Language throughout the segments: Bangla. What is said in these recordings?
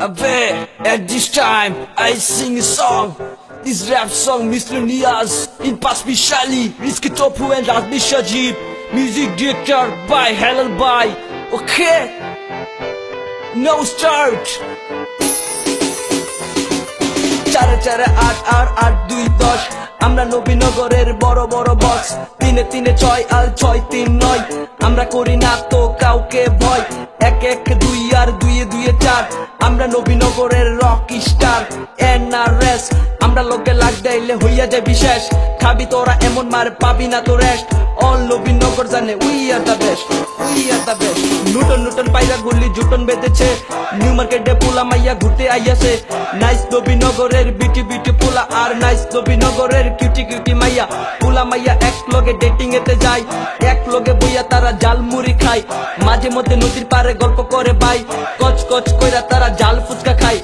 Abe, at this time, I sing a song. This rap song, Mr. Niaz, in Paspi Shali, Rizky Topu and Razmi Shajib. Music director by Halal Bai. Okay? No start. চারে চারে আট আট আট দুই দশ আমরা নবীনগরের বড় বড় বক্স তিনে তিনে ছয় আর ছয় তিন নয় আমরা করি না তো কাউকে ভয় এক এক দুই আমরা নবীনগরের rock star N R S আমরা লোকে লাগ দেইলে হইয়া যায় বিশেষ। খাবি তোরা এমন মার, পাবি না তো রেস্ট অল নবীনগর জানে we are the best we are the best Nutan নুটন পাইরা গুলি জুটন বেঁধেছে। নিউ মার্কেটে পোলা মাইয়া ঘুরতে আইয়াছে। নাইস নবীনগরের বিটি বিটি পোলা আর নাইস নবীনগরের কিউটি কিউটি মাইয়া। পোলা মাইয়া এক লগে ডেটিং এতে যায়। এক লগে বইয়া তারা জাল মুড়ি খায়। মাঝে মধ্যে নদীর পারে গল্প করে বাই। কচ কচ কইরা তারা জাল ফুচকা খায়।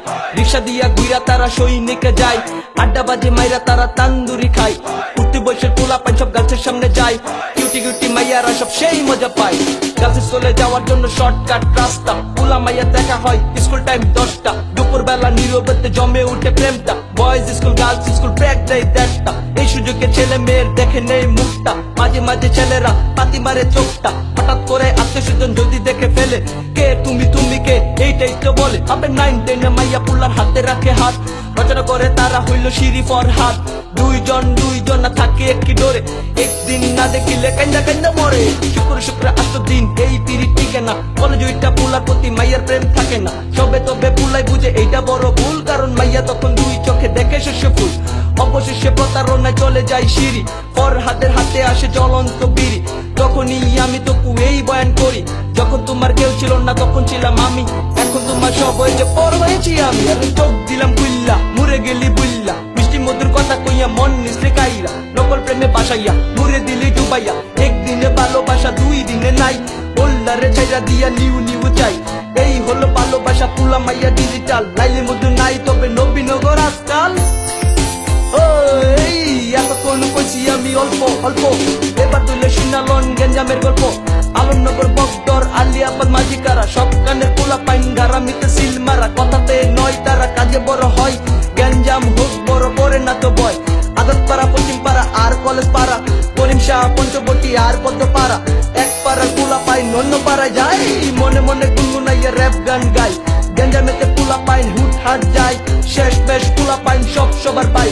রিক্সা দিয়া গুইরা তারা সৈনিকে যায়। আড্ডা বাজে মাইরা তারা তান্দুরি খায়। উঠতে বসে তোলা পাই সব গাছের সামনে যায়। কিউটি কিউটি মাইয়ারা সব সেই মজা পায়। গাছে চলে যাওয়ার জন্য শর্টকাট রাস্তা। পোলা মাইয়া দেখা হয় স্কুল টাইম দশটা। দুপুর বেলা নীরবতে জমে উঠে প্রেমটা। Boys school girls school break দেয় দেড়টা। সুযোগে ছেলে মেয়ের দেখে নেই মুখটা। মাঝে মাঝে ছেলেরা পাতি মারে চোখটা। হঠাৎ করে আত্মীয় যদি দেখে ফেলে, কে তুমি তুমি কে? এইটাই তো বলে। আবে নাইন টেনে মাইয়া পুলার হাতে রাখে হাত। রচনা করে তারা হইল সিঁড়ি ফর হাত। দুইজন দুইজন না থাকে একটি ডোরে। একদিন না দেখিলে কান্দা কান্দা মরে। শুক্র শুক্র, আষ্ট দিন এই পিড়ি টিকে না কলেজ ওইটা পুলার প্রতি মাইয়ার প্রেম থাকে না। সবে তবে পুলাই বুঝে এইটা বড় ভুল, কারণ মাইয়া তখন অবশেষে প্রতারণায় চলে যায় সিঁড়ি। পর হাতের হাতে আসে জ্বলন্ত বিড়ি। তখনই আমি তো এই বয়ান করি। যখন তোমার কেউ ছিল না, তখন ছিলাম আমি। এখন তোমার সব হয়েছে, পর হয়েছি আমি। আমি চোখ দিলাম বুল্লা মুরে গেলি বুল্লা মিষ্টি মধুর কথা কইয়া মন নিসলে কাইরা। নকল প্রেমে বাসাইয়া মুরে দিলি ডুবাইয়া। একদিনে ভালোবাসা, দুই দিনে নাই। ওল্লারে ছাইরা দিয়া নিউ নিউ চাই। এই হলো ভালোবাসা, পুলা মাইয়া ডিজিটাল লাইলে মধু নাই, তবে নবীনগর আজকাল। এতক্ষণ আমি অল্প অল্প। এবার তুলে শুনালন গেঞ্জামের গল্প। আলমনগর বকদর আলিয়াবাদ মাঝিকারা, সব কানের পোলা পাইন গারামিতে সিল মারা। কথাতে নয় তারা, কাজে বড় হয়। গেঞ্জাম হোক, বড় করে না তো বয়। আদত পাড়া, পশ্চিম পাড়া, আর কলেজ পাড়া। করিম শাহ, পঞ্চবটি, আর পদ্ম পাড়া। এক পাড়া পোলা পাই নন্য পাড়ায় যায়। মনে মনে গুনগুনাইয়া র্যাপ গান গাই গেঞ্জামেতে পোলা পাইন হুট হাট যায়। শেষ বেশ পোলা পাইন, সব সবার পাই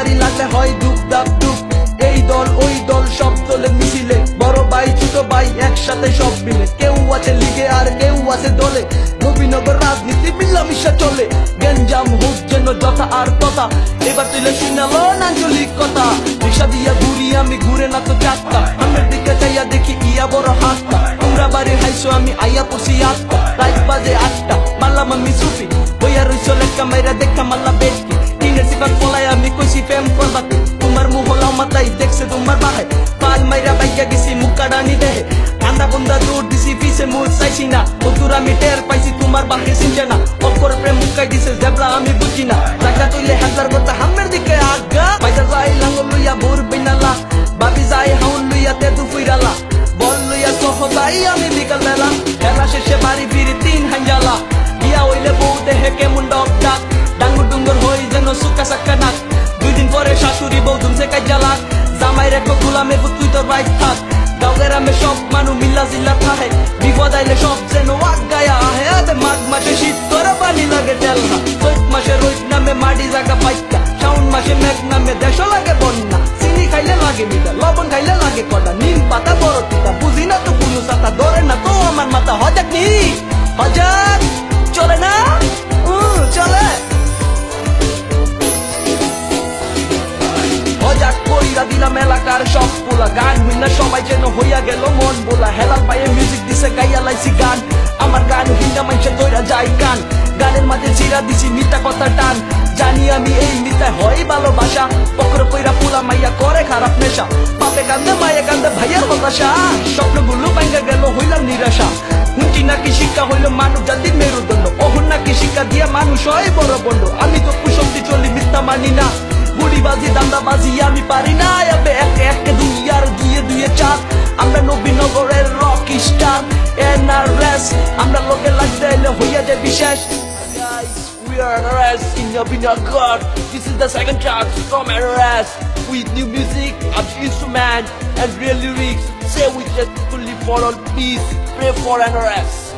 মারামারি লাগলে হয় দুপ দাপ দুপ। এই দল, ওই দল সব দলে মিছিলে বড় ভাই, ছোট ভাই একসাথে সব মিলে। কেউ আছে লিগে আর কেউ আছে দলে। নবীনগর রাজনীতি মিলামিশা চলে। গেঞ্জাম হোক যেন যথা আর কথা এবার তুলে শুনাল আঞ্চলিক কথা। রিক্সা দিয়া ঘুরি আমি, ঘুরে না তো চারটা আমার দিকে চাইয়া দেখি ইয়া বড় হাতটা। তোমরা দেখছে তোমার বাহে পাল মাইরা বাইয়া গেছি মুক্কাডানি দেহে কান্দা বন্দা দূর দিছি, পিছে মুখ চাইছি না। ওতুর আমি টের পাইছি, তোমার বাকি চিনছে না। অপর প্রেম মুক্কাই দিছে, জেবলা আমি বুঝি না। টাকা তুইলে হাজার কথা হামের দিকে আগা। পয়সা যাই লাঙ্গল লইয়া ভোর বিনালা। বাবি যাই হাউন লইয়া তে ফুইরালা। বল লইয়া সহ যাই আমি বিকাল বেলা খেলা শেষে বাড়ি ফিরি তিন হাঞ্জালা বিয়া হইলে বউ দেহে কেমন ডক ডাক ডাঙ্গুর ডুঙ্গুর হই যেন সুকা সাক্কা পুত হইয়া গেল মন বোলা। পায়ে মিউজিক দিছে, গাইয়া লাইছি গান। আমার গান হিন্দা মানুষে গানের মাঝে চিরা দিছি কথা টান। জানি আমি এই হয় ভালোবাসা। পকর কইরা মাইয়া করে খারাপ নেশা। বাপে কান্দে, মায়ে কান্দে, ভাইয়ের হতাশা। স্বপ্নগুলো ভাঙ্গা গেল, হইলাম নিরাশা। হুঁচি নাকি শিক্ষা হইল মানব জাতির মেরুদণ্ড। অহন নাকি শিক্ষা দিয়া মানুষ হয় বড় বন্ড আমি তো কুশক্তি চলি মিথ্যা মানি না। বুড়িবাজি দান্দাবাজি আমি পারি না। আমরা নবীনগরের রক স্টার এনআরএস আমরা লোকের লাগতে এলে হইয়া যায় বিশেষ Guys, we are NRS in your Binya God. This is the second chart from NRS with new music, up instrument, and real lyrics. Say with just fully for all peace. Pray for NRS.